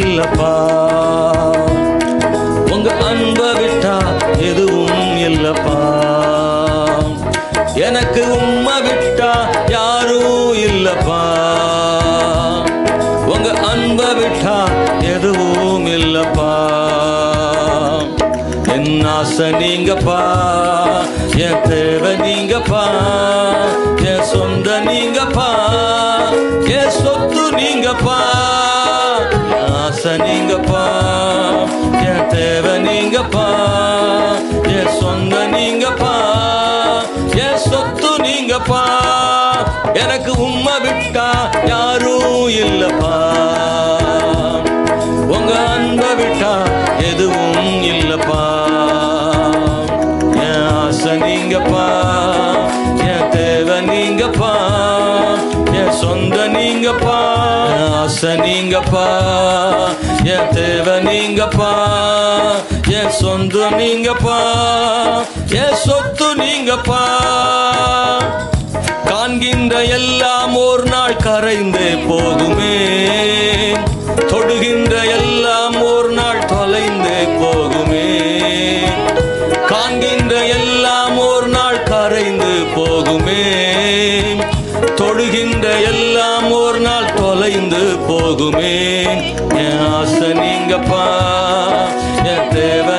இல்லப்பா. உங்க அன்ப விட்டா எதுவும் இல்லப்பா. எனக்கு உம்மை விட்டா யாரும் இல்லப்பா. உங்க அன்ப விட்டா எதுவும் இல்லப்பா. என் ஆசை நீங்கப்பா என் தேவை நீங்கப்பா என் சொந்த நீங்கப்பா என் சொத்து நீங்கப்பா. ஆசை நீங்கப்பா என் தேவை நீங்கப்பா என் சொந்த நீங்கப்பா என் சொத்து நீங்கப்பா எனக்கு உம்மை விட்டா யாரும் இல்லப்பா உங்க அன்பை விட்டா எதுவும் இல்லப்பா என் ஆசை நீங்கப்பா என் தேவை நீங்கப்பா என் சொந்த நீங்கப்பா ஆசை நீங்கப்பா என் தேவை நீங்கப்பா என் சொந்த நீங்கப்பா என் சொத்து நீங்கப்பா. காண்கின்ற எல்லாம் ஒரு நாள் கரைந்தே போகுமே தொடுகின்ற எல்லாம் ஒரு நாள் தொலைந்தே போகுமே காண்கின்ற எல்லாம் ஒரு நாள் கரைந்து போகுமே தொடுகின்ற எல்லாம் தொலைந்து போகுமே. என் ஆசை நீங்கப்பா தேவை